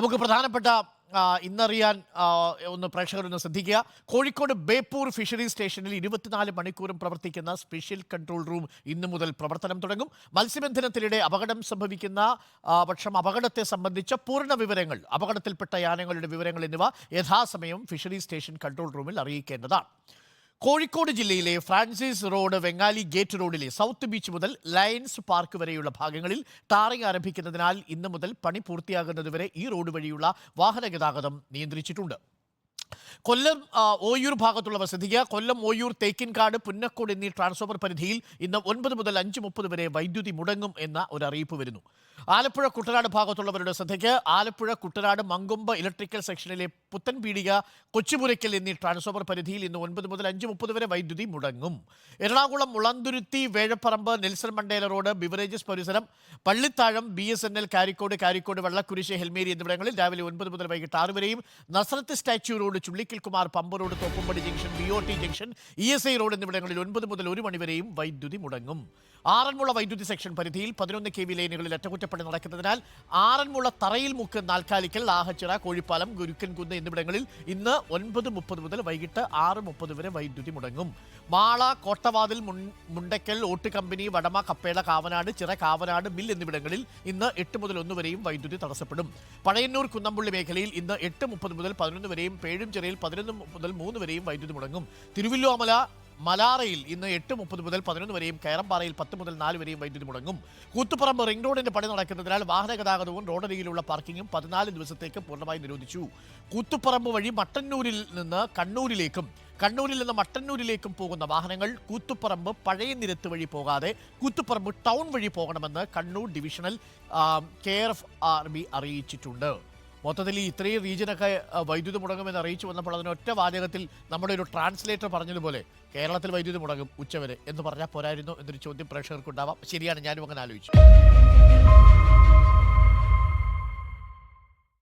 നമുക്ക് പ്രധാനപ്പെട്ട ഇന്നറിയാൻ ഒന്ന് പ്രേക്ഷകരൊന്ന് ശ്രദ്ധിക്കുക. കോഴിക്കോട് ബേപ്പൂർ ഫിഷറി സ്റ്റേഷനിൽ ഇരുപത്തിനാല് മണിക്കൂറും പ്രവർത്തിക്കുന്ന സ്പെഷ്യൽ കൺട്രോൾ റൂം ഇന്നു മുതൽ പ്രവർത്തനം തുടങ്ങും. മത്സ്യബന്ധനത്തിനിടെ അപകടം സംഭവിക്കുന്ന പക്ഷം അപകടത്തെ സംബന്ധിച്ച പൂർണ വിവരങ്ങൾ അപകടത്തിൽപ്പെട്ട യാനങ്ങളുടെ വിവരങ്ങൾ എന്നിവ യഥാസമയം ഫിഷറി സ്റ്റേഷൻ കൺട്രോൾ റൂമിൽ അറിയിക്കേണ്ടതാണ്. കോഴിക്കോട് ജില്ലയിലെ ഫ്രാൻസിസ് റോഡ് വെങ്ങാലി ഗേറ്റ് റോഡിലെ സൗത്ത് ബീച്ച് മുതൽ ലയൺസ് പാർക്ക് വരെയുള്ള ഭാഗങ്ങളിൽ ടാറിംഗ് ആരംഭിക്കുന്നതിനാൽ ഇന്ന് മുതൽ പണി പൂർത്തിയാകുന്നതുവരെ ഈ റോഡ് വഴിയുള്ള വാഹന ഗതാഗതം നിയന്ത്രിച്ചിട്ടുണ്ട്. കൊല്ലം ഓയൂർ ഭാഗത്തുള്ളവർ ശ്രദ്ധിക്കുക. കൊല്ലം ഓയൂർ തേക്കിൻകാട് പുന്നക്കോട് എന്നീ ട്രാൻസ്ഫോമർ പരിധിയിൽ ഇന്ന് ഒൻപത് മുതൽ അഞ്ച് മുപ്പത് വരെ വൈദ്യുതി മുടങ്ങും എന്ന ഒരു അറിയിപ്പ് വരുന്നു. ആലപ്പുഴ കുട്ടനാട് ഭാഗത്തുള്ളവരുടെ ശ്രദ്ധയ്ക്ക് ആലപ്പുഴ കുട്ടനാട് മങ്കൊമ്പ് ഇലക്ട്രിക്കൽ സെക്ഷനിലെ പുത്തൻപീടിക കൊച്ചുപുരയ്ക്കൽ എന്നീ ട്രാൻസ്ഫോമർ പരിധിയിൽ ഇന്ന് ഒൻപത് മുതൽ അഞ്ച് മുപ്പത് വരെ വൈദ്യുതി മുടങ്ങും. Ernakulam Mulanthuruthy Vezhaparambu Nelson Mandela road beverages പരിസരം Pallithazham B S N L Karikode Karikode Vellakurissu ഹെൽമേരി എന്നിവിടങ്ങളിൽ രാവിലെ ഒൻപത് മുതൽ വൈകിട്ട് ആറ് വരെയും Nazareth statue road Chullikkal Kumar pump road Thoppumpady junction B O T junction E S I road എന്നിവിടങ്ങളിൽ ഒൻപത് മുതൽ ഒരു മണിവരെയും വൈദ്യുതി മുടങ്ങും. ആറന്മുള വൈദ്യുതി സെക്ഷൻ പരിധിയിൽ പതിനൊന്ന് കെ വി ലൈനുകളിൽ അറ്റകുറ്റപ്പണി നടക്കുന്നതിനാൽ ആറന്മുള തറയിൽ മുക്ക് നാൽക്കാലിക്കൽ ആഹച്ചിറ കോഴിപ്പാലം ഗുരുക്കൻകുന്ന് എന്നിവിടങ്ങളിൽ ഇന്ന് ഒൻപത് മുപ്പത് മുതൽ വൈകിട്ട് ആറ് മുപ്പത് വരെ വൈദ്യുതി മുടങ്ങും. മാള കോട്ടവാതിൽ മുണ്ടക്കൽ ഓട്ട് കമ്പനി വടമ കപ്പേള കാവനാട് ചിറ കാവനാട് മിൽ എന്നിവിടങ്ങളിൽ ഇന്ന് എട്ട് മുതൽ ഒന്ന് വരെയും വൈദ്യുതി തടസ്സപ്പെടും. പഴയന്നൂർ കുന്നമ്പുള്ളി മേഖലയിൽ ഇന്ന് എട്ട് മുപ്പത് മുതൽ പതിനൊന്ന് വരെയും പേഴുംചിറയിൽ പതിനൊന്ന് മുതൽ മൂന്ന് വരെയും വൈദ്യുതി മുടങ്ങും. തിരുവല്ലോമല മലാറയിൽ ഇന്ന് എട്ട് മുപ്പത് മുതൽ പതിനൊന്ന് വരെയും കയറമ്പാറയിൽ പത്ത് മുതൽ നാല് വരെയും വൈദ്യുതി മുടങ്ങും. കൂത്തുപറമ്പ് റിംഗ് റോഡിന്റെ പണി നടക്കുന്നതിനാൽ വാഹന ഗതാഗതവും റോഡരികിലുള്ള പാർക്കിങ്ങും പതിനാല് ദിവസത്തേക്ക് പൂർണമായി നിരോധിച്ചു. കൂത്തുപറമ്പ് വഴി മട്ടന്നൂരിൽ നിന്ന് കണ്ണൂരിലേക്കും കണ്ണൂരിൽ നിന്ന് മട്ടന്നൂരിലേക്കും പോകുന്ന വാഹനങ്ങൾ കൂത്തുപറമ്പ് പഴയ നിരത്ത് വഴി പോകാതെ കൂത്തുപറമ്പ് ടൗൺ വഴി പോകണമെന്ന് കണ്ണൂർ ഡിവിഷണൽ കെ ആർ അറിയിച്ചിട്ടുണ്ട്. മൊത്തത്തിൽ ഈ ഇത്രയും റീജിയനൊക്കെ വൈദ്യുതി മുടങ്ങുമെന്ന് അറിയിച്ചു വന്നപ്പോൾ അതിന് ഒറ്റ വാചകത്തിൽ നമ്മുടെ ഒരു ട്രാൻസ്ലേറ്റർ പറഞ്ഞതുപോലെ കേരളത്തിൽ വൈദ്യുതി മുടങ്ങും ഉച്ചവരെ എന്ന് പറഞ്ഞാൽ പോരായിരുന്നു എന്നൊരു ചോദ്യം പ്രേക്ഷകർക്കുണ്ടാവാം. ശരിയാണ് ഞാനും അങ്ങനെ ആലോചിച്ചു.